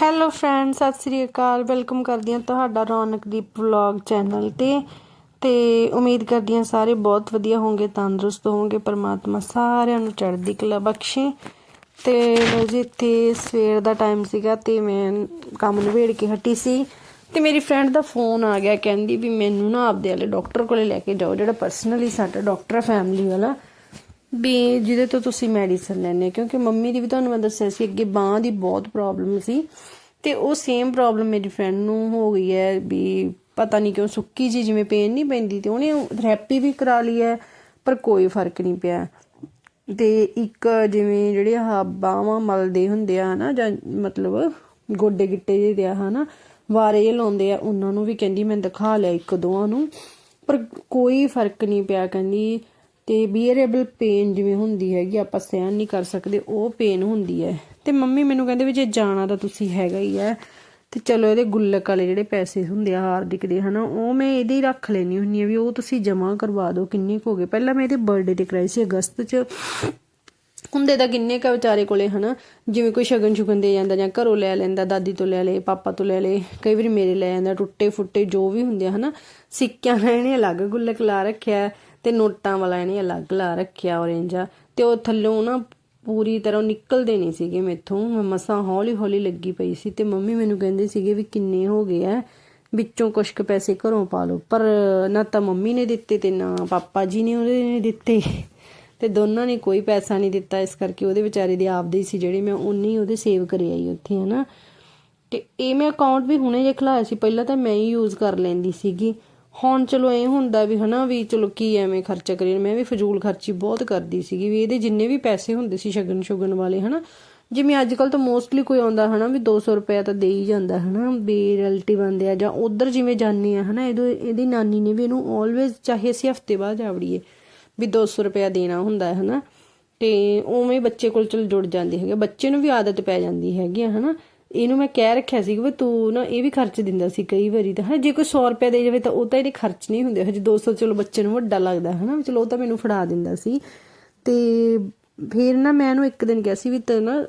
Hello friend Sat Sri ਅਕਾਲ। Welcome ਕਰਦੀ ਹਾਂ ਤੁਹਾਡਾ ਰੌਣਕ ਦੀ ਵਲੌਗ ਚੈਨਲ ਤੇ। ਤੇ ਉਮੀਦ ਕਰਦੀ ਹਾਂ ਸਾਰੇ ਬਹੁਤ ਵਧੀਆ ਹੋਣਗੇ, ਤੰਦਰੁਸਤ ਹੋਣਗੇ, ਪਰਮਾਤਮਾ ਸਾਰਿਆਂ ਨੂੰ ਚੜ੍ਹਦੀ ਕਲਾ ਬਖਸ਼ੇ। ਤੇ ਲੋ ਜੀ, ਇੱਥੇ ਸਵੇਰ ਦਾ ਟਾਈਮ ਸੀਗਾ ਤੇ ਮੈਂ ਕੰਮ ਨਵੇੜ ਕੇ ਹਟੀ ਸੀ। ਤੇ ਮੇਰੀ ਫਰੈਂਡ ਦਾ ਫੋਨ ਆ ਗਿਆ, ਕਹਿੰਦੀ ਵੀ ਮੈਨੂੰ ਨਾ ਆਪਦੇ ਵਾਲੇ ਡਾਕਟਰ ਕੋਲੇ ਲੈ ਕੇ ਜਾਓ, ਜਿਹੜਾ ਪਰਸਨਲੀ ਸਾਡਾ ਡਾਕਟਰ ਆ ਫੈਮਿਲੀ ਵਾਲਾ। ਵੀ ਜਿਹਦੇ ਤੋਂ ਤੁਸੀਂ ਮੈਡੀਸਨ ਲੈਣੇ ਕਿਉਂਕਿ ਮੰਮੀ ਦੀ ਵੀ ਤੁਹਾਨੂੰ ਮੈਂ ਦੱਸਿਆ ਸੀ, ਅੱਗੇ ਬਾਹ ਦੀ ਬਹੁਤ ਪ੍ਰੋਬਲਮ ਸੀ। ਤੇ ਉਹ ਸੇਮ ਪ੍ਰੋਬਲਮ ਮੇਰੀ ਫਰੈਂਡ ਨੂੰ ਹੋ ਗਈ ਹੈ ਵੀ ਪਤਾ ਨਹੀਂ ਕਿਉਂ ਸੁੱਕੀ ਜੀ ਜਿਵੇਂ ਪੇਨ ਨਹੀਂ ਪੈਂਦੀ ਤੇ ਉਹਨੇ ਥੈਰੇਪੀ ਵੀ ਕਰਾ ਲਈ ਹੈ, ਪਰ ਕੋਈ ਫ਼ਰਕ ਨਹੀਂ ਪਿਆ। ਤੇ ਇੱਕ ਜਿਵੇਂ ਜਿਹੜੇ ਆ ਬਾਹਾਂ ਮਲਦੇ ਹੁੰਦੇ ਆ ਹਨਾ, ਜਾਂ ਮਤਲਬ ਗੋਡੇ ਗਿੱਟੇ ਜਿਹੇ ਦੇ ਆ ਹਨਾ, ਵਾਰੇ ਜਿਹੇ ਲਾਉਂਦੇ ਆ, ਉਹਨਾਂ ਨੂੰ ਵੀ ਕਹਿੰਦੀ ਮੈਂ ਦਿਖਾ ਲਿਆ ਇੱਕ ਦੋਆਂ ਨੂੰ, ਪਰ ਕੋਈ ਫ਼ਰਕ ਨਹੀਂ ਪਿਆ, ਕਹਿੰਦੀ ਤੇ ਬੀਅਰੇਬਲ ਪੇਨ ਜਿਵੇਂ ਹੁੰਦੀ ਹੈਗੀ, ਆਪਾਂ ਸਹਿਣ ਨਹੀਂ ਕਰ ਸਕਦੇ, ਉਹ ਪੇਨ ਹੁੰਦੀ ਹੈ। ਤੇ ਮੰਮੀ ਮੈਨੂੰ ਕਹਿੰਦੇ ਵੀ ਜੇ ਜਾਣਾ ਤਾਂ ਤੁਸੀਂ ਹੈਗਾ ਹੀ ਹੈ। ਤੇ ਚਲੋ ਇਹਦੇ ਗੁੱਲਕ ਵਾਲੇ ਜਿਹੜੇ ਪੈਸੇ ਹੁੰਦੇ ਆ, ਹਾਰਦਿਕ ਦੇ, ਹਨਾ, ਉਹ ਮੈਂ ਇਹਦੇ ਹੀ ਰੱਖ ਲੈਣੀ ਹੁੰਨੀ ਆ ਵੀ ਉਹ ਤੁਸੀਂ ਜਮ੍ਹਾਂ ਕਰਵਾ ਦਿਓ, ਕਿੰਨੇ ਕੁ ਹੋ ਗਏ। ਪਹਿਲਾਂ ਮੈਂ ਇਹਦੇ ਬਰਥਡੇ ਤੇ ਕਰਾਈ ਸੀ ਅਗਸਤ 'ਚ। ਹੁੰਦੇ ਤਾਂ ਕਿੰਨੇ ਕ ਵਿਚਾਰੇ ਕੋਲੇ, ਹਨਾ, ਜਿਵੇਂ ਕੋਈ ਸ਼ਗਨ ਸ਼ੁਗਨ ਦੇ ਜਾਂਦਾ ਜਾਂ ਘਰੋਂ ਲੈ ਲੈਂਦਾ, ਦਾਦੀ ਤੋਂ ਲੈ ਲੇ, ਪਾਪਾ ਤੋਂ ਲੈ ਲੇ, ਕਈ ਵਾਰੀ ਮੇਰੇ ਲੈ ਜਾਂਦਾ ਟੁੱਟੇ ਫੁੱਟੇ ਜੋ ਵੀ ਹੁੰਦੇ ਆ, ਹਨਾ, ਸਿੱਕਿਆਂ ਨਾਲ ਇਹਨੇ ਅਲੱਗ ਗੁੱਲਕ ਲਾ ਰੱਖਿਆ। ਤੇ ਨੋਟਾਂ ਵਾਲਾ ਇਹਨੇ ਅਲੱਗ ਲਾ ਰੱਖਿਆ orange ਆ। ਤੇ ਉਹ ਥੱਲੋਂ ਨਾ ਪੂਰੀ ਤਰ੍ਹਾਂ ਨਿਕਲਦੇ ਨਹੀਂ ਸੀਗੇ ਮੇਥੋਂ। ਮੈਂ ਮਸਾਂ ਹੌਲੀ ਹੌਲੀ ਲੱਗੀ ਪਈ ਸੀ ਤੇ ਮੰਮੀ ਮੈਨੂੰ ਕਹਿੰਦੇ ਸੀਗੇ ਵੀ ਕਿੰਨੇ ਹੋ ਗਏ ਆ ਵਿੱਚੋਂ ਕੁਝ ਕੁ ਪੈਸੇ ਘਰੋਂ ਪਾ ਲਓ। ਪਰ ਨਾ ਤਾਂ ਮੰਮੀ ਨੇ ਦਿੱਤੇ ਤੇ ਨਾ ਪਾਪਾ ਜੀ ਨੇ ਉਹਦੇ ਨੇ ਦਿੱਤੇ। ਤੇ ਦੋਨਾਂ ਨੇ ਕੋਈ ਪੈਸਾ ਨਹੀਂ ਦਿੱਤਾ। ਇਸ ਕਰਕੇ ਉਹਦੇ ਵਿਚਾਰੇ ਦੇ ਆਪਦੇ ਹੀ ਸੀ ਜਿਹੜੇ। ਮੈਂ ਉਨੀ ਹੀ ਉਹਦੇ ਸੇਵ ਕਰੇ ਆਈ ਉੱਥੇ, ਹਨਾ। ਤੇ ਇਹ ਮੈਂ ਅਕਾਊਂਟ ਵੀ ਹੁਣੇ ਜੇ ਖਲਾਇਆ ਸੀ। ਪਹਿਲਾਂ ਤਾਂ ਮੈਂ ਹੀ ਯੂਜ਼ ਕਰ ਲੈਂਦੀ ਸੀਗੀ। ਹੁਣ ਚਲੋ ਇਹ ਹੁੰਦਾ ਵੀ ਹਨਾ ਵੀ ਚਲੋ ਕੀ ਐਵੇਂ ਖਰਚਾ ਕਰੀਏ। ਮੈਂ ਵੀ ਫਜ਼ੂਲ ਖਰਚੀ ਬਹੁਤ ਕਰਦੀ ਸੀਗੀ ਵੀ ਇਹਦੇ ਜਿੰਨੇ ਵੀ ਪੈਸੇ ਹੁੰਦੇ ਸੀ ਸ਼ਗਨ ਸ਼ੁਗਨ ਵਾਲੇ ਹਨਾ। ਜਿਵੇਂ ਅੱਜ ਕੱਲ ਤਾਂ ਮੋਸਟਲੀ ਕੋਈ ਆਉਂਦਾ ਹਨਾ ਵੀ 200 ਰੁਪਏ ਤਾਂ ਦੇ ਹੀ ਜਾਂਦਾ ਹਨਾ, ਵੀ ਰਿਲੇਟਿਵ ਆਂਦੇ ਆ ਜਾਂ ਉਧਰ ਜਿਵੇਂ ਜਾਂਦੇ ਆ ਹਨਾ, ਇਹਦੇ ਇਹਦੀ ਨਾਨੀ ਨੇ ਵੀ ਇਹਨੂੰ ਆਲਵੇਜ਼ ਚਾਹੇ ਅਸੀਂ ਹਫ਼ਤੇ ਬਾਅਦ ਜਾਵੜੀਏ ਵੀ 200 ਰੁਪਇਆ ਦੇਣਾ ਹੁੰਦਾ ਹੈ ਹਨਾ। ਤੇ ਉਵੇਂ ਬੱਚੇ ਕੋਲ ਚਲ ਜੁੜ ਜਾਂਦੇ ਹੈਗੇ। ਬੱਚੇ ਨੂੰ ਵੀ ਆਦਤ ਪੈ ਜਾਂਦੀ ਹੈਗੀ ਆ ਹਨਾ। ਇਹਨੂੰ ਮੈਂ ਕਹਿ ਰੱਖਿਆ ਸੀ ਕਿ ਤੂੰ ਨਾ ਇਹ ਵੀ ਖਰਚ ਦਿੰਦਾ ਸੀ ਕਈ ਵਾਰੀ ਤਾਂ ਹਾਂ ਜੇ ਕੋਈ 100 ਰੁਪਏ ਦੇ ਜਾਵੇ ਤਾਂ ਉਹ ਤਾਂ ਇਹਦੇ ਖਰਚ ਨਹੀਂ ਹੁੰਦੇ, ਹਜੇ 200 ਚਲੋ ਬੱਚੇ ਨੂੰ ਵੱਡਾ ਲੱਗਦਾ ਹੈ ਨਾ ਚਲੋ ਉਹ ਤਾਂ ਮੈਨੂੰ ਫੜਾ ਦਿੰਦਾ ਸੀ। ਤੇ ਫਿਰ ਨਾ ਮੈਂ ਇਹਨੂੰ ਇੱਕ ਦਿਨ ਕਿਹਾ ਸੀ ਵੀ ਤੇ ਨਾ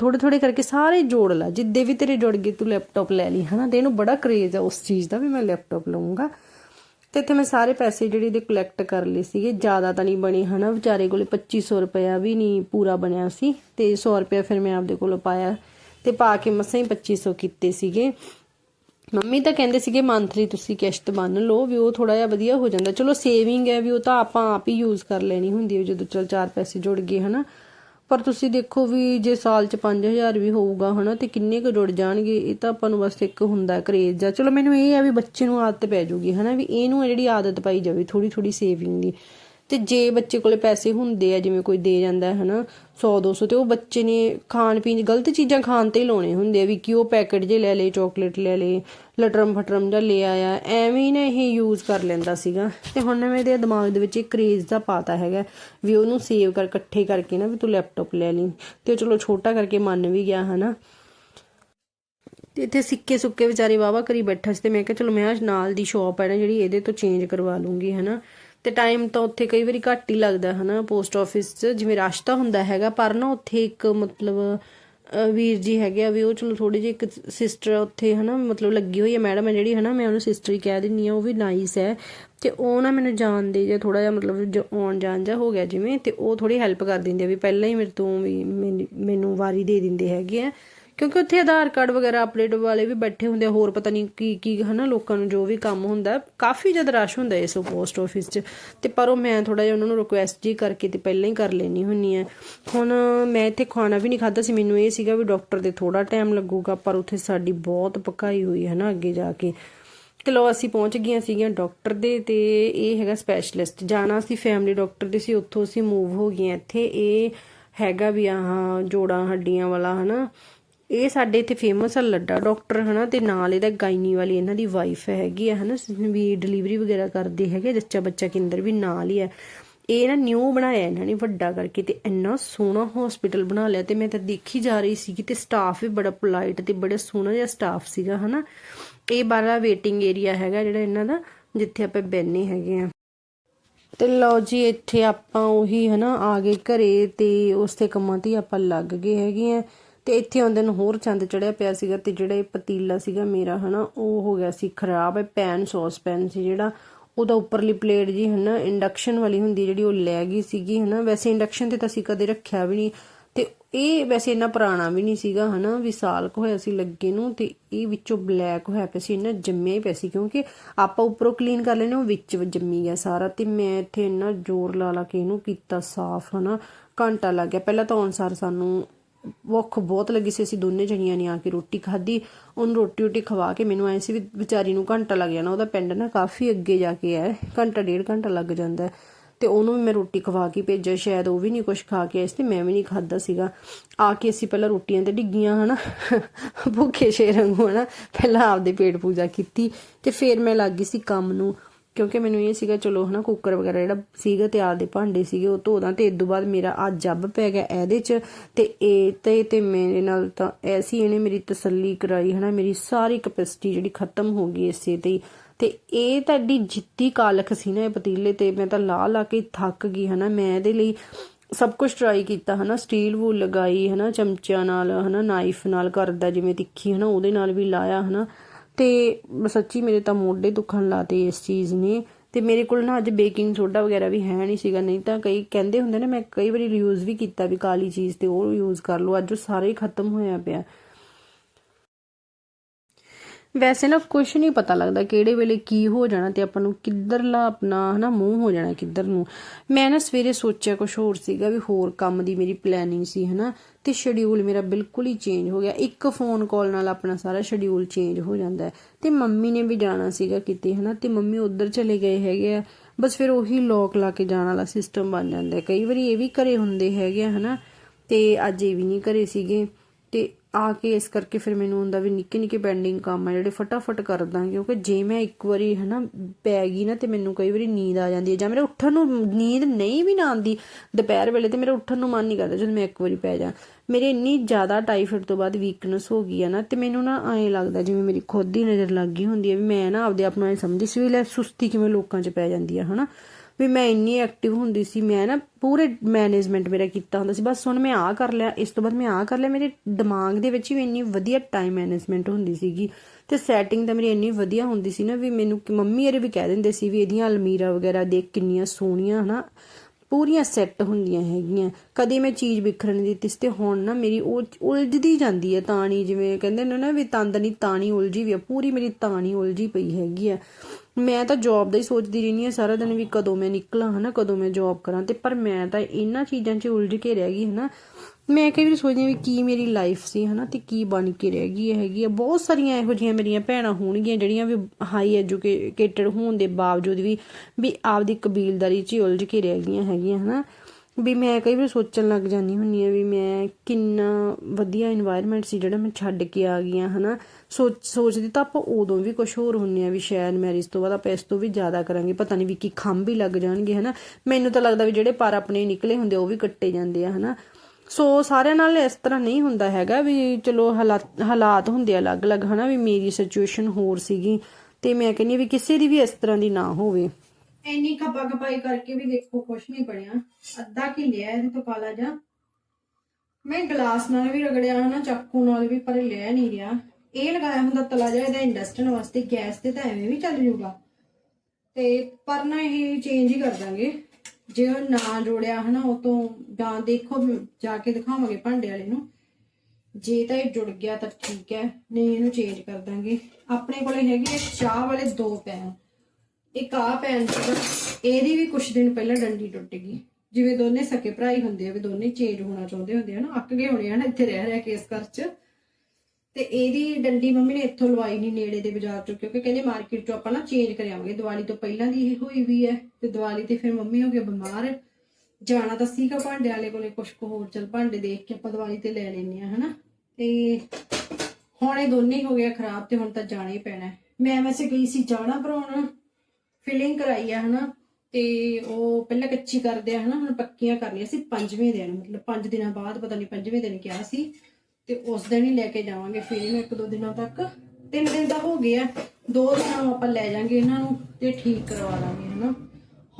ਥੋੜੇ ਥੋੜੇ ਕਰਕੇ ਸਾਰੇ ਜੋੜ ਲੈ, ਜਿੱਦੇ ਵੀ ਤੇਰੇ ਜੁੜ ਗਏ ਤੂੰ ਲੈਪਟਾਪ ਲੈ ਲਈ, ਹਨਾ, ਤੇ ਇਹਨੂੰ ਬੜਾ ਕਰੇਜ਼ ਆ ਉਸ ਚੀਜ਼ ਦਾ ਵੀ ਮੈਂ ਲੈਪਟਾਪ ਲਵਾਂਗਾ ਤੇ ਇੱਥੇ ਮੈਂ ਸਾਰੇ ਪੈਸੇ ਜਿਹੜੇ ਇਹਦੇ ਕਲੈਕਟ ਕਰ ਲਏ ਸੀਗੇ, ਜ਼ਿਆਦਾ ਤਾਂ ਨਹੀਂ ਬਣੇ, ਹਨਾ, ਵਿਚਾਰੇ ਕੋਲੇ 2500 ਰੁਪਇਆ ਵੀ ਨਹੀਂ ਪੂਰਾ ਬਣਿਆ ਸੀ, ਤੇ 100 ਰੁਪਇਆ ਫਿਰ ਮੈਂ ਆਪਦੇ ਕੋਲੋਂ ਪਾਇਆ। ਤੇ ਪਾ ਕੇ ਮਸਾਂ ਹੀ 2500 ਕੀਤੇ ਸੀਗੇ। ਮੰਮੀ ਤਾਂ ਕਹਿੰਦੇ ਸੀਗੇ, ਮੰਥਲੀ ਤੁਸੀਂ ਕਿਸ਼ਤ ਬੰਨ ਲਓ, ਵੀ ਉਹ ਥੋੜਾ ਜਿਹਾ ਵਧੀਆ ਹੋ ਜਾਂਦਾ। ਚਲੋ ਸੇਵਿੰਗ ਹੈ ਵੀ ਉਹ ਤਾਂ ਆਪਾਂ ਆਪ ਹੀ ਯੂਜ਼ ਕਰ ਲੈਣੀ ਹੁੰਦੀ ਹੈ, ਜਦੋਂ ਚਲ ਚਾਰ ਪੈਸੇ ਜੁੜ ਗਏ, ਹਨਾ। ਪਰ ਤੁਸੀਂ ਦੇਖੋ ਵੀ ਜੇ ਸਾਲ ਚ 5000 ਵੀ ਹੋਊਗਾ, ਹਨਾ, ਤੇ ਕਿੰਨੇ ਕੁ ਜੁੜ ਜਾਣਗੇ, ਇਹ ਤਾਂ ਆਪਾਂ ਨੂੰ ਬਸ ਇੱਕ ਹੁੰਦਾ ਕਰੇਜ਼ ਆ। ਚਲੋ ਮੈਨੂੰ ਇਹ ਆ ਵੀ ਬੱਚੇ ਨੂੰ ਆਦਤ ਪੈ ਜਾਊਗੀ ਹਨਾ, ਵੀ ਇਹਨੂੰ ਜਿਹੜੀ ਆਦਤ ਪਾਈ ਜਾਵੇ ਥੋੜੀ ਥੋੜੀ ਸੇਵਿੰਗ ਦੀ। ਤੇ ਜੇ ਬੱਚੇ ਕੋਲੇ ਪੈਸੇ ਹੁੰਦੇ ਆ, ਜਿਵੇਂ ਕੋਈ ਦੇ ਜਾਂਦਾ ਹੈ ਹਨਾ 100 200 ਤੇ ਉਹ ਬੱਚੇ ਨੇ ਖਾਣ ਪੀਣ ਗਲਤ ਚੀਜ਼ਾਂ ਖਾਣ ਤੇ ਹੀ ਲਾਉਣੇ ਹੁੰਦੇ ਆ, ਵੀ ਕਿ ਉਹ ਪੈਕਟ ਜੇ ਲੈ ਲੇ, ਚਾਕਲੇਟ ਲੈ ਲੇ, ਲਟਰਮ ਫਟਰਮ ਜਾਂ ਲੈ ਆਇਆ, ਐਵੇਂ ਨਾ ਇਹ ਯੂਜ਼ ਕਰ ਲੈਂਦਾ ਸੀਗਾ। ਤੇ ਹੁਣ ਮੈਂ ਇਹਦੇ ਦਿਮਾਗ ਦੇ ਵਿੱਚ ਇੱਕ ਕਰੇਜ਼ ਦਾ ਪਾਤਾ ਹੈਗਾ, ਵੀ ਉਹਨੂੰ ਸੇਵ ਕਰ, ਇਕੱਠੇ ਕਰਕੇ ਨਾ, ਵੀ ਤੂੰ ਲੈਪਟਾਪ ਲੈ ਲਈ। ਤੇ ਚਲੋ ਛੋਟਾ ਕਰਕੇ ਮੰਨ ਵੀ ਗਿਆ, ਹਨਾ। ਤੇ ਇੱਥੇ ਸਿੱਕੇ ਸੁੱਕੇ ਵਿਚਾਰੇ ਵਾਵਾ ਕਰੀ ਬੈਠਾ ਸੀ, ਤੇ ਮੈਂ ਕਿਹਾ, ਚਲੋ ਮੈਂ ਨਾਲ ਦੀ ਸ਼ਾਪ ਹੈ ਨਾ, ਜਿਹੜੀ ਇਹਦੇ ਤੋਂ ਚੇਂਜ ਕਰਵਾ ਲੂੰਗੀ, ਹਨਾ। ਤੇ ਟਾਈਮ ਤਾਂ ਉੱਥੇ ਕਈ ਵਾਰੀ ਘੱਟ ਹੀ ਲੱਗਦਾ ਹਨਾ ਪੋਸਟ ਆਫਿਸ 'ਚ। ਜਿਵੇਂ ਰਸ਼ ਤਾਂ ਹੁੰਦਾ ਹੈਗਾ, ਪਰ ਨਾ ਉੱਥੇ ਇੱਕ ਮਤਲਬ ਵੀਰ ਜੀ ਹੈਗੇ ਆ ਵੀ ਉਹ ਚਲੋ ਥੋੜੀ ਜਿਹੀ ਇੱਕ ਸਿਸਟਰ ਉੱਥੇ, ਹਨਾ, ਮਤਲਬ ਲੱਗੀ ਹੋਈ ਹੈ ਮੈਡਮ ਹੈ ਜਿਹੜੀ, ਹਨਾ, ਮੈਂ ਉਹਨੂੰ ਸਿਸਟਰ ਹੀ ਕਹਿ ਦਿੰਨੀ ਆ ਉਹ ਵੀ ਨਾਈਸ ਹੈ। ਤੇ ਉਹ ਨਾ ਮੈਨੂੰ ਜਾਣਦੇ ਜਾਂ ਥੋੜਾ ਜਿਹਾ ਮਤਲਬ ਆਉਣ ਜਾਣ ਜਾ ਹੋ ਗਿਆ ਜਿਵੇਂ, ਤੇ ਉਹ ਥੋੜੀ ਹੈਲਪ ਕਰ ਦਿੰਦੇ ਆ ਵੀ ਪਹਿਲਾਂ ਹੀ ਮੇਰੇ ਤੋਂ ਵੀ ਮੈਨੂੰ ਵਾਰੀ ਦੇ ਦਿੰਦੇ ਹੈਗੇ ਆ। ਕਿਉਂਕਿ ਉੱਥੇ ਆਧਾਰ ਕਾਰਡ ਵਗੈਰਾ ਅਪਡੇਟ ਵਾਲੇ ਵੀ ਬੈਠੇ ਹੁੰਦੇ ਆ, ਹੋਰ ਪਤਾ ਨਹੀਂ ਕੀ ਕੀ ਹਨਾ ਲੋਕਾਂ ਨੂੰ ਜੋ ਵੀ ਕੰਮ ਹੁੰਦਾ, ਕਾਫੀ ਜ਼ਿਆਦਾ ਰਸ਼ ਹੁੰਦਾ ਇਸ ਪੋਸਟ ਆਫਿਸ 'ਚ। ਤੇ ਪਰ ਉਹ ਮੈਂ ਥੋੜਾ ਜਿਹਾ ਉਹਨਾਂ ਨੂੰ ਰਿਕੁਐਸਟ ਜੀ ਕਰਕੇ ਤੇ ਪਹਿਲਾਂ ਹੀ ਕਰ ਲੈਣੀ ਹੁੰਨੀ ਆ ਹੁਣ ਮੈਂ ਇੱਥੇ ਖਾਣਾ ਵੀ ਨਹੀਂ ਖਾਦਾ ਸੀ, ਮੈਨੂੰ ਇਹ ਸੀਗਾ ਵੀ ਡਾਕਟਰ ਦੇ ਥੋੜਾ ਟਾਈਮ ਲੱਗੂਗਾ, ਪਰ ਉੱਥੇ ਸਾਡੀ ਬਹੁਤ ਪਕਾਈ ਹੋਈ ਹੈ ਨਾ ਅੱਗੇ ਜਾ ਕੇ। ਚਲੋ ਅਸੀਂ ਪਹੁੰਚ ਗਈਆਂ ਸੀਗੀਆਂ ਡਾਕਟਰ ਦੇ ਤੇ ਇਹ ਹੈਗਾ ਸਪੈਸ਼ਲਿਸਟ ਜਾਣਾ ਸੀ ਫੈਮਿਲੀ ਡਾਕਟਰ ਦੇ ਸੀ, ਉੱਥੋਂ ਅਸੀਂ ਮੂਵ ਹੋ ਗਏ ਇੱਥੇ। ਇਹ ਹੈਗਾ ਵੀ ਆਹ ਜੋੜਾਂ ਹੱਡੀਆਂ ਵਾਲਾ ਹਨਾ। ਇਹ ਸਾਡੇ ਇੱਥੇ ਫੇਮਸ ਆ ਲੱਡਾ ਡਾਕਟਰ ਹਨਾ, ਤੇ ਨਾਲ ਇਹਦਾ ਗਾਇਨੀ ਵਾਲੀ ਇਹਨਾਂ ਦੀ ਵਾਈਫ ਹੈਗੀ ਆ ਹਨਾ ਵੀ ਡਿਲੀਵਰੀ ਵਗੈਰਾ ਕਰਦੇ ਹੈਗੇ ਜੱਚਾ ਬੱਚਾ ਕੇਂਦਰ ਵੀ ਨਾਲ ਹੀ ਆ। ਇਹ ਨਾ ਨਿਊ ਬਣਾਇਆ ਇਹਨਾਂ ਨੇ ਵੱਡਾ ਕਰਕੇ ਤੇ ਇੰਨਾ ਸੋਹਣਾ ਹਸਪੀਟਲ ਬਣਾ ਲਿਆ ਤੇ ਮੈਂ ਤਾਂ ਦੇਖੀ ਜਾ ਰਹੀ ਸੀ ਤੇ ਸਟਾਫ ਵੀ ਬੜਾ ਪੋਲਾਈਟ ਤੇ ਬੜਾ ਸੋਹਣਾ ਜਿਹਾ ਸਟਾਫ ਸੀਗਾ ਹਨਾ। ਇਹ ਬਾਰਾ ਵੇਟਿੰਗ ਏਰੀਆ ਹੈਗਾ ਜਿਹੜਾ ਇਹਨਾਂ ਦਾ, ਜਿੱਥੇ ਆਪਾਂ ਬੈਠਨੇ ਹੈਗੇ ਆ। ਤੇ ਲਓ ਜੀ, ਇੱਥੇ ਆਪਾਂ ਉਹੀ ਹਨਾ, ਆ ਗਏ ਘਰੇ ਤੇ ਉਸ ਤੇ ਕੰਮਾਂ ਤੇ ਆਪਾਂ ਲੱਗ ਗਏ ਹੈਗੇ ਆ। ਤੇ ਇੱਥੇ ਆਉਂਦੇ ਨੂੰ ਹੋਰ ਚੰਦ ਚੜਿਆ ਪਿਆ ਸੀਗਾ ਤੇ ਜਿਹੜਾ ਇਹ ਪਤੀਲਾ ਸੀਗਾ ਮੇਰਾ, ਹਨਾ, ਉਹ ਹੋ ਗਿਆ ਸੀ ਖਰਾਬ। ਹੈ ਪੈਨ, ਸੌਸ ਪੈਨ ਸੀ ਜਿਹੜਾ। ਉਹਦਾ ਉੱਪਰਲੀ ਪਲੇਟ ਜੀ, ਹਨਾ, ਇੰਡਕਸ਼ਨ ਵਾਲੀ ਹੁੰਦੀ ਜਿਹੜੀ ਉਹ ਲੈ ਗਈ ਸੀਗੀ, ਹਨਾ। ਵੈਸੇ ਇੰਡਕਸ਼ਨ ਤੇ ਤਾਂ ਅਸੀਂ ਕਦੇ ਰੱਖਿਆ ਵੀ ਨਹੀਂ। ਤੇ ਇਹ ਵੈਸੇ ਇੰਨਾ ਪੁਰਾਣਾ ਵੀ ਨਹੀਂ ਸੀਗਾ, ਹਨਾ, ਵੀ ਸਾਲ ਕੁ ਹੋਇਆ ਸੀ ਲੱਗੇ ਨੂੰ ਤੇ ਇਹ ਵਿੱਚੋਂ ਬਲੈਕ ਹੋਇਆ ਪਿਆ ਸੀ, ਇੰਨਾ ਜੰਮਿਆ ਹੀ ਪਿਆ ਸੀ ਕਿਉਂਕਿ ਆਪਾਂ ਉੱਪਰੋਂ ਕਲੀਨ ਕਰ ਲੈਨੇ ਉਹ ਵਿੱਚ ਜੰਮੀ ਗਿਆ ਸਾਰਾ ਤੇ ਮੈਂ ਇੱਥੇ ਇੰਨਾ ਜ਼ੋਰ ਲਾ ਲਾ ਕੇ ਇਹਨੂੰ ਕੀਤਾ ਸਾਫ਼, ਹਨਾ। ਘੰਟਾ ਲੱਗ ਗਿਆ। ਪਹਿਲਾਂ ਤਾਂ ਅਨਸਾਰ ਸਾਨੂੰ ਭੁੱਖ ਬਹੁਤ ਲੱਗੀ ਸੀ, ਅਸੀਂ ਦੋਨੇ ਜਣੀਆਂ ਨੇ ਆ ਕੇ ਰੋਟੀ ਖਾਧੀ। ਉਹਨੂੰ ਰੋਟੀ ਰੋਟੀ ਖਵਾ ਕੇ ਮੈਨੂੰ ਐ ਸੀ ਵੀ ਵਿਚਾਰੀ ਨੂੰ ਘੰਟਾ ਲੱਗ ਜਾਣਾ, ਉਹਦਾ ਪਿੰਡ ਨਾ ਕਾਫੀ ਅੱਗੇ ਜਾ ਕੇ ਹੈ, ਘੰਟਾ, ਡੇਢ ਘੰਟਾ ਲੱਗ ਜਾਂਦਾ ਹੈ। ਤੇ ਉਹਨੂੰ ਵੀ ਮੈਂ ਰੋਟੀ ਖਵਾ ਕੇ ਭੇਜਿਆ, ਸ਼ਾਇਦ ਉਹ ਵੀ ਨਹੀਂ ਕੁਝ ਖਾ ਕੇ ਆਈ ਸੀ ਤੇ ਮੈਂ ਵੀ ਨਹੀਂ ਖਾਦਾ ਸੀਗਾ। ਆ ਕੇ ਅਸੀਂ ਪਹਿਲਾਂ ਰੋਟੀਆਂ ਤੇ ਡਿੱਗੀਆਂ, ਹਨਾ? ਭੁੱਖੇ ਸ਼ੇਰ ਵਾਂਗੂ, ਹਨਾ? ਪਹਿਲਾਂ ਆਪਦੇ ਪੇਟ ਪੂਜਾ ਕੀਤੀ ਤੇ ਫਿਰ ਮੈਂ ਲੱਗ ਗਈ ਸੀ ਕੰਮ ਨੂੰ। ਕਿਉਂਕਿ ਮੈਨੂੰ ਇਹ ਸੀਗਾ, ਚਲੋ ਹਨਾ, ਕੁੱਕਰ ਵਗੈਰਾ ਜਿਹੜਾ ਸੀਗਾ ਤੇ ਆਪਦੇ ਭਾਂਡੇ ਸੀਗੇ, ਉਹ ਧੋਦਾ ਤੇ ਇਦੋਂ ਬਾਅਦ ਮੇਰਾ ਅੱਜ ਜੱਬ ਪੈ ਗਿਆ ਇਹਦੇ 'ਚ ਤੇ ਇਹ ਤੇ ਤੇ ਮੇਰੇ ਨਾਲ ਤਾਂ ਐਸੀ ਇਹਨੇ ਮੇਰੀ ਤਸੱਲੀ ਕਰਾਈ, ਹਨਾ, ਮੇਰੀ ਸਾਰੀ ਕਪੈਸਿਟੀ ਜਿਹੜੀ ਖਤਮ ਹੋ ਗਈ ਇਸੇ ਤੇ ਤੇ ਇਹ ਤਾਂ ਏਡੀ ਜਿੱਤੀ ਕਾਲਖ ਸੀ ਨਾ ਇਹ ਪਤੀਲੇ ਤੇ, ਮੈਂ ਤਾਂ ਲਾ ਲਾ ਕੇ ਥੱਕ ਗਈ, ਹਨਾ, ਮੈਂ ਇਹਦੇ ਲਈ ਸਭ ਕੁਝ ਟਰਾਈ ਕੀਤਾ, ਹਨਾ ਸਟੀਲ ਵੂਲ ਲਗਾਈ, ਹਨਾ, ਚਮਚਿਆਂ ਨਾਲ, ਹਨਾ ਨਾਈਫ ਨਾਲ ਕਰਦਾ, ਜਿਵੇਂ ਤਿੱਖੀ, ਹਨਾ, ਉਹਦੇ ਨਾਲ ਵੀ ਲਾਇਆ, ਹਨਾ। ਤੇ ਸੱਚੀ ਮੇਰੇ ਤਾਂ ਮੋਢੇ ਦੁਖਣ ਲਾਤੇ ਇਸ ਚੀਜ਼ ਨੇ। ਤੇ ਮੇਰੇ ਕੋਲ ਨਾ ਅੱਜ ਬੇਕਿੰਗ ਸੋਡਾ ਵਗੈਰਾ ਵੀ ਹੈ ਨਹੀਂ ਸੀਗਾ। ਨਹੀਂ ਤਾਂ ਕਈ ਕਹਿੰਦੇ ਹੁੰਦੇ ਨੇ, ਮੈਂ ਕਈ ਵਾਰੀ ਯੂਜ ਵੀ ਕੀਤਾ ਵੀ ਕਾਲੀ ਚੀਜ਼ ਤੇ ਉਹ ਯੂਜ਼ ਕਰ ਲਓ। ਅੱਜ ਉਹ ਸਾਰੇ ਖਤਮ ਹੋਇਆ ਪਿਆ। ਵੈਸੇ ਨਾ ਕੁਝ ਨਹੀਂ ਪਤਾ ਲੱਗਦਾ ਕਿਹੜੇ ਵੇਲੇ ਕੀ ਹੋ ਜਾਣਾ ਤੇ ਆਪਾਂ ਨੂੰ ਕਿੱਧਰਲਾ ਆਪਣਾ ਹਨਾ ਮੂੰਹ ਹੋ ਜਾਣਾ ਕਿੱਧਰ ਨੂੰ। ਮੈਂ ਨਾ ਸਵੇਰੇ ਸੋਚਿਆ ਕੁਝ ਹੋਰ ਸੀਗਾ ਵੀ ਹੋਰ ਕੰਮ ਦੀ ਮੇਰੀ ਪਲੈਨਿੰਗ ਸੀ ਹਨਾ ਤੇ ਸ਼ਡਿਊਲ ਮੇਰਾ ਬਿਲਕੁਲ ਹੀ ਚੇਂਜ ਹੋ ਗਿਆ। ਇੱਕ ਫੋਨ ਕਾਲ ਨਾਲ ਆਪਣਾ ਸਾਰਾ ਸ਼ਡਿਊਲ ਚੇਂਜ ਹੋ ਜਾਂਦਾ ਹੈ। ਤੇ ਮੰਮੀ ਨੇ ਵੀ ਜਾਣਾ ਸੀਗਾ ਕਿਤੇ ਹਨਾ ਤੇ ਮੰਮੀ ਉਧਰ ਚਲੇ ਗਏ ਹੈਗੇ ਆ। ਬਸ ਫਿਰ ਉਹੀ ਲੋਕ ਲਾ ਕੇ ਜਾਣ ਵਾਲਾ ਸਿਸਟਮ ਬਣ ਜਾਂਦਾ ਹੈ। ਕਈ ਵਾਰੀ ਇਹ ਵੀ ਘਰੇ ਹੁੰਦੇ ਹੈਗੇ ਆ ਹਨਾ ਤੇ ਅੱਜ ਇਹ ਵੀ ਨਹੀਂ ਘਰੇ ਸੀਗੇ। ਤੇ ਆ ਕੇ ਇਸ ਕਰਕੇ ਫਿਰ ਮੈਨੂੰ ਹੁੰਦਾ ਵੀ ਨਿੱਕੇ ਨਿੱਕੇ ਪੈਂਡਿੰਗ ਕੰਮ ਆ ਜਿਹੜੇ ਫਟਾਫਟ ਕਰਦਾ ਕਿਉਂਕਿ ਜੇ ਮੈਂ ਇੱਕ ਵਾਰੀ ਹਨਾ ਪੈ ਗਈ ਨਾ ਤੇ ਮੈਨੂੰ ਕਈ ਵਾਰੀ ਨੀਂਦ ਆ ਜਾਂਦੀ ਹੈ, ਜਾਂ ਮੇਰੇ ਉੱਠਣ ਨੂੰ ਨੀਂਦ ਨਹੀਂ ਵੀ ਨਾ ਆਉਂਦੀ, ਦੁਪਹਿਰ ਵੇਲੇ ਤੇ ਮੇਰਾ ਉੱਠਣ ਨੂੰ ਮਨ ਨਹੀਂ ਕਰਦਾ ਜਦੋਂ ਮੈਂ ਇੱਕ ਵਾਰੀ ਪੈ ਜਾ। ਮੇਰੇ ਇੰਨੀ ਜ਼ਿਆਦਾ ਟਾਈਫਾਇਡ ਤੋਂ ਬਾਅਦ ਵੀਕਨੈਸ ਹੋ ਗਈ ਆ ਨਾ ਤੇ ਮੈਨੂੰ ਨਾ ਐਂ ਲੱਗਦਾ ਜਿਵੇਂ ਮੇਰੀ ਖੁਦ ਦੀ ਨਜ਼ਰ ਲੱਗ ਗਈ ਹੁੰਦੀ ਹੈ ਵੀ ਮੈਂ ਨਾ ਆਪਦੇ ਆਪ ਨੂੰ ਐਂ ਸਮਝਦੀ ਸੀ ਵੀ ਲੈ ਸੁਸਤੀ ਕਿਵੇਂ ਲੋਕਾਂ 'ਚ ਪੈ ਜਾਂਦੀ ਆ, ਹਨਾ? ਵੀ ਮੈਂ ਇੰਨੀ ਐਕਟਿਵ ਹੁੰਦੀ ਸੀ, ਮੈਂ ਨਾ ਪੂਰੇ ਮੈਨੇਜਮੈਂਟ ਮੇਰਾ ਕੀਤਾ ਹੁੰਦਾ ਸੀ, ਬਸ ਹੁਣ ਮੈਂ ਆਹ ਕਰ ਲਿਆ, ਇਸ ਤੋਂ ਬਾਅਦ ਮੈਂ ਆਹ ਕਰ ਲਿਆ, ਮੇਰੇ ਦਿਮਾਗ ਦੇ ਵਿੱਚ ਵੀ ਇੰਨੀ ਵਧੀਆ ਟਾਈਮ ਮੈਨੇਜਮੈਂਟ ਹੁੰਦੀ ਸੀਗੀ ਤੇ ਸੈਟਿੰਗ ਤਾਂ ਮੇਰੀ ਇੰਨੀ ਵਧੀਆ ਹੁੰਦੀ ਸੀ ਨਾ ਵੀ ਮੈਨੂੰ ਮੰਮੀ ਇਹਦੇ ਵੀ ਕਹਿ ਦਿੰਦੇ ਸੀ ਵੀ ਇਹਦੀਆਂ ਅਲਮੀਰਾ ਵਗੈਰਾ ਦੇਖ ਕਿੰਨੀਆਂ ਸੋਹਣੀਆਂ ਹਨਾ। ਪੂਰੀਆਂ ਸੈੱਟ ਹੁੰਦੀਆਂ ਹੈਗੀਆਂ। ਕਦੇ ਮੈਂ ਚੀਜ਼ ਵਿਖਰਨ ਦੀ ਤਿਸ ਤੇ ਹੁਣ ਨਾ ਮੇਰੀ ਉਹ ਉਲਝਦੀ ਜਾਂਦੀ ਹੈ ਤਾਣੀ, ਜਿਵੇਂ ਕਹਿੰਦੇ ਨੇ ਨਾ ਵੀ ਤੰਦ ਨਹੀਂ ਤਾਣੀ ਉਲਝੀ ਵੀ ਆ, ਪੂਰੀ ਮੇਰੀ ਤਾਣੀ ਉਲਝੀ ਪਈ ਹੈਗੀ ਆ। ਮੈਂ ਤਾਂ ਜੌਬ ਦਾ ਹੀ ਸੋਚਦੀ ਰਹਿੰਦੀ ਆ ਸਾਰਾ ਦਿਨ ਵੀ ਕਦੋਂ ਮੈਂ ਨਿਕਲਾਂ ਹਨਾ, ਕਦੋਂ ਮੈਂ ਜੌਬ ਕਰਾਂ ਤੇ ਪਰ ਮੈਂ ਤਾਂ ਇਹਨਾਂ ਚੀਜ਼ਾਂ 'ਚ ਉਲਝ ਕੇ ਰਹਿ ਗਈ ਹਨਾ। ਮੈਂ ਕਈ ਵਾਰ ਸੋਚਦੀ ਵੀ ਕੀ ਮੇਰੀ ਲਾਈਫ ਸੀ, ਹਨਾ, ਤੇ ਕੀ ਬਣ ਕੇ ਰਹਿ ਗਈ ਹੈਗੀ ਆ। ਬਹੁਤ ਸਾਰੀਆਂ ਇਹੋ ਜਿਹੀਆਂ ਮੇਰੀਆਂ ਭੈਣਾਂ ਹੋਣਗੀਆਂ ਜਿਹੜੀਆਂ ਵੀ ਹਾਈ ਐਜੂਕੇਟਡ ਹੋਣ ਦੇ ਬਾਵਜੂਦ ਵੀ ਵੀ ਆਪਦੀ ਕਬੀਲਦਾਰੀ 'ਚ ਉਲਝ ਕੇ ਰਹਿ ਗਈਆਂ ਹੈਗੀਆਂ, ਹਨਾ। ਵੀ ਮੈਂ ਕਈ ਵਾਰ ਸੋਚਣ ਲੱਗ ਜਾਂਦੀ ਹੁੰਨੀ ਆ ਵੀ ਮੈਂ ਕਿੰਨਾ ਵਧੀਆ এনवायरमेंट ਸੀ ਜਿਹੜਾ ਮੈਂ ਛੱਡ ਕੇ ਆ ਗਈ ਆ ਹਨਾ। ਸੋਚ, ਸੋਚਦੀ ਤਾਂ ਆਪਾਂ ਉਦੋਂ ਵੀ ਕੁਝ ਹੋਰ ਹੁੰਨੇ ਆ ਵੀ ਸ਼ਾਇਦ ਮੈਰਿਜ ਤੋਂ ਬਾਅਦ ਆਪਾਂ ਇਸ ਤੋਂ ਵੀ ਜ਼ਿਆਦਾ ਕਰਾਂਗੇ, ਪਤਾ ਨਹੀਂ ਵੀ ਕੀ ਖੰਭ ਵੀ ਲੱਗ ਜਾਣਗੇ, ਹਨਾ। ਮੈਨੂੰ ਤਾਂ ਲੱਗਦਾ ਵੀ ਜਿਹੜੇ ਪਰ ਆਪਣੇ ਨਿਕਲੇ ਹੁੰਦੇ ਉਹ ਵੀ ਕੱਟੇ ਜਾਂਦੇ ਆ, ਹਨਾ। ਸੋ ਸਾਰਿਆਂ ਨਾਲ ਇਸ ਤਰ੍ਹਾਂ ਨਹੀਂ ਹੁੰਦਾ ਹੈਗਾ ਵੀ ਚਲੋ ਹਾਲਾਤ ਹਾਲਾਤ ਹੁੰਦੇ ਅਲੱਗ-ਅਲੱਗ, ਹਨਾ, ਵੀ ਮੇਰੀ ਸਿਚੁਏਸ਼ਨ ਹੋਰ ਸੀਗੀ ਤੇ ਮੈਂ ਕਹਿੰਨੀ ਵੀ ਕਿਸੇ ਦੀ ਵੀ ਇਸ ਤਰ੍ਹਾਂ ਦੀ ਨਾ ਹੋਵੇ। ਇੰਨੀ ਖੱਪਾ ਖਪਾਈ ਕਰਕੇ ਵੀ ਦੇਖੋ ਕੁਛ ਨਹੀਂ ਬਣਿਆ। ਅੱਧਾ ਕਿ ਲਿਆ ਇਹਦੇ ਤੋਂ ਕਾਲਾ ਜਾ। ਮੈਂ ਗਲਾਸ ਨਾਲ ਵੀ ਰਗੜਿਆ, ਹਨਾ, ਚਾਕੂ ਨਾਲ ਵੀ, ਪਰ ਲਿਆ ਨਹੀਂ ਰਿਹਾ ਇਹ ਲਗਾਇਆ ਹੁੰਦਾ ਤਲਾ ਜਾ, ਇਹਦਾ ਇੰਡਸਟਨ ਵਾਸਤੇ ਗੈਸ ਤੇ ਤਾਂ ਐਵੇਂ ਵੀ ਚੱਲ ਜੂਗਾ। ਤੇ ਪਰ ਨਾ ਇਹ ਚੇਂਜ ਹੀ ਕਰ ਦਾਂਗੇ। ਜੇ ਉਹ ਨਾ ਜੋੜਿਆ ਹਨਾ, ਉਹ ਤੋਂ ਜਾਂ ਦੇਖੋ, ਜਾ ਕੇ ਦਿਖਾਵਾਂਗੇ ਭਾਂਡੇ ਵਾਲੇ ਨੂੰ। ਜੇ ਤਾਂ ਇਹ ਜੁੜ ਗਿਆ ਤਾਂ ਠੀਕ ਹੈ, ਨਹੀਂ ਇਹਨੂੰ ਚੇਂਜ ਕਰ ਦਾਂਗੇ। ਆਪਣੇ ਕੋਲੇ ਹੈਗੇ ਆ ਚਾਹ ਵਾਲੇ ਦੋ ਪੈਨ। ਇੱਕ ਆ ਪੈਨ ਸੀਗਾ, ਇਹਦੀ ਵੀ ਕੁਝ ਦਿਨ ਪਹਿਲਾਂ ਡੰਡੀ ਟੁੱਟ ਗਈ। ਜਿਵੇਂ ਦੋਨੇ ਸਕੇ ਭਰਾ ਹੀ ਹੁੰਦੇ ਆ, ਵੀ ਦੋਨੇ ਚੇਂਜ ਹੋਣਾ ਚਾਹੁੰਦੇ ਹੁੰਦੇ ਆ ਨਾ। ਅੱਕ ਗਏ ਹੋਣੇ ਆ ਨਾ, ਇੱਥੇ ਰਹਿ ਰਹਿ ਕੇ ਇਸ ਘਰ 'ਚ। ਤੇ ਇਹਦੀ ਡੰਡੀ ਮੰਮੀ ਨੇ ਇੱਥੋਂ ਲਵਾਈ ਨਹੀਂ ਨੇੜੇ ਦੇ ਬਾਜ਼ਾਰ 'ਚੋਂ, ਕਿਉਂਕਿ ਕਹਿੰਦੇ ਮਾਰਕੀਟ 'ਚੋਂ ਆਪਾਂ ਨਾ ਚੇਂਜ ਕਰਿਆਵਾਂਗੇ ਦੀਵਾਲੀ ਤੋਂ ਪਹਿਲਾਂ ਦੀ ਇਹ ਹੋਈ ਵੀ ਹੈ ਤੇ ਦੀਵਾਲੀ ਤੇ ਫਿਰ ਮੰਮੀ ਹੋ ਗਏ ਬਿਮਾਰ। ਜਾਣਾ ਤਾਂ ਸੀਗਾ ਭਾਂਡੇ ਵਾਲੇ ਕੋਲੇ ਕੁਝ ਕੁ ਹੋਰ, ਚਲ ਭਾਂਡੇ ਦੇਖ ਕੇ ਆਪਾਂ ਦੀਵਾਲੀ ਤੇ ਲੈ ਲੈਨੇ ਆ ਹਨਾ? ਤੇ ਹੁਣ ਇਹ ਦੋਨੇ ਹੋ ਗਿਆ ਖਰਾਬ ਤੇ ਹੁਣ ਤਾਂ ਜਾਣਾ ਹੀ ਪੈਣਾ ਮੈਂ ਵੈਸੇ ਗਈ ਸੀ ਜਾਣਾ ਭਰਾਉਣ ਫਿਲਿੰਗ ਕਰਾਈ ਆ, ਹਨਾ? ਤੇ ਉਹ ਪਹਿਲਾਂ ਕੱਚੀ ਕਰਦੇ ਆ, ਹਨਾ? ਹੁਣ ਪੱਕੀਆਂ ਕਰਨੀਆਂ ਸੀ ਪੰਜਵੇਂ ਦਿਨ, ਮਤਲਬ 5 ਦਿਨਾਂ ਬਾਅਦ, ਪਤਾ ਨਹੀਂ ਪੰਜਵੇਂ ਦਿਨ ਕਿਹਾ ਸੀ। ਤੇ ਉਸ ਦਿਨ ਹੀ ਲੈ ਕੇ ਜਾਵਾਂਗੇ ਫਿਰ ਇਹਨੂੰ ਇੱਕ ਦੋ ਦਿਨਾਂ ਤੱਕ। ਤਿੰਨ ਦਿਨ ਦਾ ਹੋ ਗਏ ਦੋ ਦਿਨਾਂ ਨੂੰ ਆਪਾਂ ਲੈ ਜਾਾਂਗੇ ਇਹਨਾਂ ਨੂੰ ਤੇ ਠੀਕ ਕਰਵਾ ਲਾਂਗੇ, ਹਨਾ?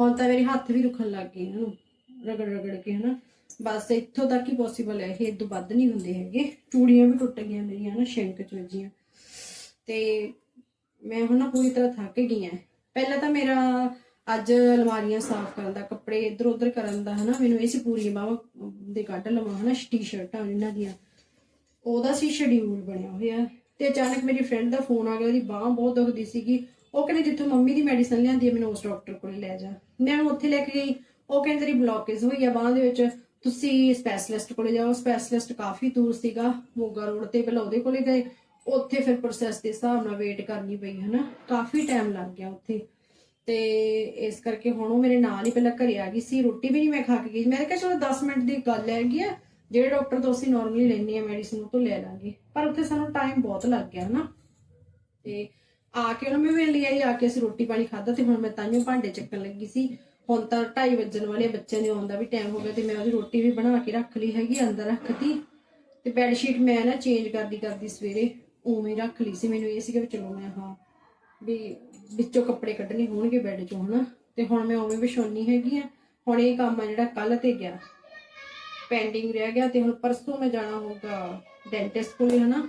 ਹੁਣ ਤਾਂ ਮੇਰੇ ਹੱਥ ਵੀ ਰੁਕਣ ਲੱਗ ਗਏ ਇਹਨਾਂ ਨੂੰ ਰਗੜ ਰਗੜ ਕੇ, ਹਨਾ? ਬਸ ਇੱਥੋਂ ਤੱਕ ਹੀ ਪੋਸੀਬਲ ਹੈ ਇਹ ਇਦੋਂ ਵੱਧ ਨਹੀਂ ਹੁੰਦੇ ਹੈਗੇ। ਚੂੜੀਆਂ ਵੀ ਟੁੱਟ ਗਈਆਂ ਮੇਰੀਆਂ ਨਾ ਸ਼ਿੰਕ ਚ ਵੱਜੀਆਂ। ਤੇ ਮੈਂ ਹੁਣ ਨਾ ਪੂਰੀ ਤਰ੍ਹਾਂ ਥੱਕ ਗਈ ਹਾਂ ਪਹਿਲਾਂ ਤਾਂ ਮੇਰਾ ਅੱਜ ਅਲਮਾਰੀਆਂ ਸਾਫ਼ ਕਰਨ ਦਾ, ਕੱਪੜੇ ਇਧਰ ਉਧਰ ਕਰਨ ਦਾ, ਹਨਾ? ਮੈਨੂੰ ਇਹ ਸੀ ਪੂਰੀ ਬਾਹਾਂ ਦੇ ਕੱਢ ਲਵਾਂ, ਹਨਾ? ਟੀ-ਸ਼ਰਟਾਂ ਇਹਨਾਂ ਦੀਆਂ। ਉਹਦਾ ਸੀ ਸ਼ਡਿਊਲ ਬਣਿਆ ਹੋਇਆ ਤੇ ਅਚਾਨਕ ਮੇਰੀ ਫਰੈਂਡ ਦਾ ਫੋਨ ਆ ਗਿਆ, ਉਹਦੀ ਬਾਹ ਬਹੁਤ ਦੁਖਦੀ ਸੀਗੀ। ਉਹ ਕਹਿੰਦੇ, ਜਿੱਥੋਂ ਮੰਮੀ ਦੀ ਮੈਡੀਸਨ ਲਿਆਂਦੀ ਹੈ, ਮੈਨੂੰ ਉਸ ਡਾਕਟਰ ਕੋਲ ਲੈ ਜਾ। ਮੈਂ ਉਹਨੂੰ ਉੱਥੇ ਲੈ ਕੇ ਗਈ। ਉਹ ਕਹਿੰਦੇ, ਤੇਰੀ ਬਲੌਕੇਜ ਹੋਈ ਆ ਬਾਹ ਦੇ ਵਿੱਚ। ਤੁਸੀਂ ਸਪੈਸ਼ਲਿਸਟ ਕੋਲੇ ਜਾਓ। ਸਪੈਸ਼ਲਿਸਟ ਕਾਫੀ ਦੂਰ ਸੀਗਾ, ਮੋਗਾ ਰੋਡ ਤੇ ਪਹਿਲਾਂ ਉਹਦੇ ਕੋਲੇ ਗਏ। ਉੱਥੇ ਫਿਰ ਪ੍ਰੋਸੈਸ ਦੇ ਹਿਸਾਬ ਨਾਲ ਵੇਟ ਕਰਨੀ ਪਈ, ਹਨਾ। ਕਾਫੀ ਟਾਈਮ ਲੱਗ ਗਿਆ ਉੱਥੇ। ਤੇ ਇਸ ਕਰਕੇ ਹੁਣ ਉਹ ਮੇਰੇ ਨਾਲ ਹੀ ਪਹਿਲਾਂ ਘਰੇ ਆ ਗਈ ਸੀ। ਰੋਟੀ ਵੀ ਨਹੀਂ ਮੈਂ ਖਾ ਕੇ ਗਈ। ਮੈਂ ਕਿਹਾ, ਚਲੋ 10 ਮਿੰਟ ਦੀ ਗੱਲ ਹੈਗੀ ਆ। ਜਿਹੜੇ ਡਾਕਟਰ ਤੋਂ ਅਸੀਂ ਨਾਰਮਲੀ ਲੈਂਦੇ ਆ ਮੈਡੀਸਿਨ ਉਹ ਤੋਂ ਲੈ ਲਾਂਗੇ। ਪਰ ਉੱਥੇ ਸਾਨੂੰ ਟਾਈਮ ਬਹੁਤ ਲੱਗ ਗਿਆ ਹਨਾ। ਤੇ ਆ ਕੇ ਉਹਨਾਂ ਮੈਂ ਮਿਲ ਲਈ ਆ ਕੇ ਅਸੀਂ ਰੋਟੀ ਪਾਣੀ ਖਾਧਾ ਤੇ ਹੁਣ ਮੈਂ ਤਾਂਹੀਓ ਭਾਂਡੇ ਚੱਕਣ ਲੱਗੀ ਸੀ। ਹੁਣ ਤਾਂ 2:30 ਵੱਜਣ ਵਾਲੇ ਬੱਚਿਆਂ ਦੇ ਆਉਣ ਦਾ ਵੀ ਟਾਈਮ ਹੋ ਗਿਆ ਤੇ ਮੈਂ ਉਹਦੀ ਰੋਟੀ ਵੀ ਬਣਾ ਕੇ ਰੱਖ ਲਈ ਹੈਗੀ, ਅੰਦਰ ਰੱਖਤੀ। ਤੇ ਬੈੱਡ ਸ਼ੀਟ ਮੈਂ ਨਾ ਚੇਂਜ ਕਰਦੀ ਕਰਦੀ ਸਵੇਰੇ ਉਵੇਂ ਰੱਖ ਲਈ ਸੀ। ਮੈਨੂੰ ਇਹ ਸੀਗਾ ਵੀ ਚਲੋ ਮੈਂ ਹਾਂ ਵੀ ਵਿੱਚੋਂ ਕੱਪੜੇ ਕੱਢਣੇ ਹੋਣਗੇ ਬੈੱਡ ਚੋਂ ਹਨਾ। ਤੇ ਹੁਣ ਮੈਂ ਉਵੇਂ ਵਿਛਾਉਣੀ ਹੈਗੀ ਆ। ਹੁਣ ਇਹ ਕੰਮ ਆ ਜਿਹੜਾ ਕੱਲ ਤੇ ਗਿਆ। ਪੈਂਡਿੰਗ ਰਹਿ ਗਿਆ ਤੇ ਹੁਣ ਪਰਸੋਂ ਮੈਂ ਜਾਣਾ ਹੋਊਗਾ ਡੈਂਟਿਸਟ ਕੋਲੇ ਹਨਾ?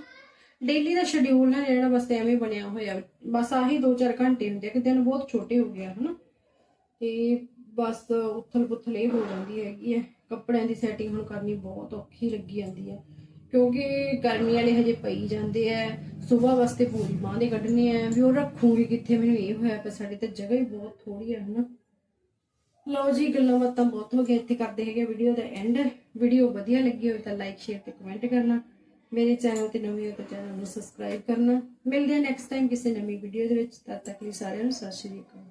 ਡੇਲੀ ਦਾ ਸ਼ਡਿਊਲ ਨਾ ਜਿਹੜਾ ਬਸ ਐਵੇਂ ਬਣਿਆ ਹੋਇਆ। ਬਸ ਆਹੀ 2-4 ਘੰਟੇ ਹੁੰਦੇ ਕਿ ਦਿਨ ਬਹੁਤ ਛੋਟੇ ਹੋ ਗਏ ਹਨਾ? ਤੇ ਬਸ ਉਥਲ ਪੁਥਲ ਇਹ ਹੋ ਜਾਂਦੀ ਹੈਗੀ ਹੈ ਕੱਪੜਿਆਂ ਦੀ ਸੈਟਿੰਗ ਹੁਣ ਕਰਨੀ ਬਹੁਤ ਔਖੀ ਲੱਗੀ ਜਾਂਦੀ ਹੈ ਕਿਉਂਕਿ ਗਰਮੀ ਵਾਲੇ ਹਜੇ ਪਈ ਜਾਂਦੇ ਆ। ਸਵੇਰ ਵਾਸਤੇ ਪੂਰੀ ਬਾਂਹ ਦੇ ਕੱਢਣੇ ਆ। ਵੀ ਉਹ ਰੱਖੂਗੀ ਕਿੱਥੇ? ਮੈਨੂੰ ਇਹ ਹੋਇਆ ਪਿਆ, ਸਾਡੇ ਤੇ ਜਗ੍ਹਾ ਹੀ ਬਹੁਤ ਥੋੜੀ ਹੈ ਹਨਾ? ਲਓ ਜੀ, ਗੱਲਾਂ ਬਾਤਾਂ ਬਹੁਤ ਹੋ ਗਈਆਂ। ਇੱਥੇ ਕਰਦੇ ਹੈਗੇ ਵੀਡੀਓ ਦਾ ਐਂਡ ਵੀਡੀਓ ਵਧੀਆ ਲੱਗੀ ਹੋਵੇ ਤਾਂ ਲਾਈਕ ਸ਼ੇਅਰ ਤੇ ਕਮੈਂਟ ਕਰਨਾ। ਮੇਰੇ ਚੈਨਲ ਤੇ ਨਵੇਂ ਹੋ ਤਾਂ ਚੈਨਲ ਨੂੰ ਸਬਸਕ੍ਰਾਈਬ ਕਰਨਾ। ਮਿਲਦੇ ਹਾਂ ਨੈਕਸਟ ਟਾਈਮ ਕਿਸੇ ਨਵੀਂ ਵੀਡੀਓ ਦੇ ਵਿੱਚ। ਤਦ ਤੱਕ ਲਈ ਸਾਰਿਆਂ ਨੂੰ ਸਤਿ ਸ਼੍ਰੀ ਅਕਾਲ।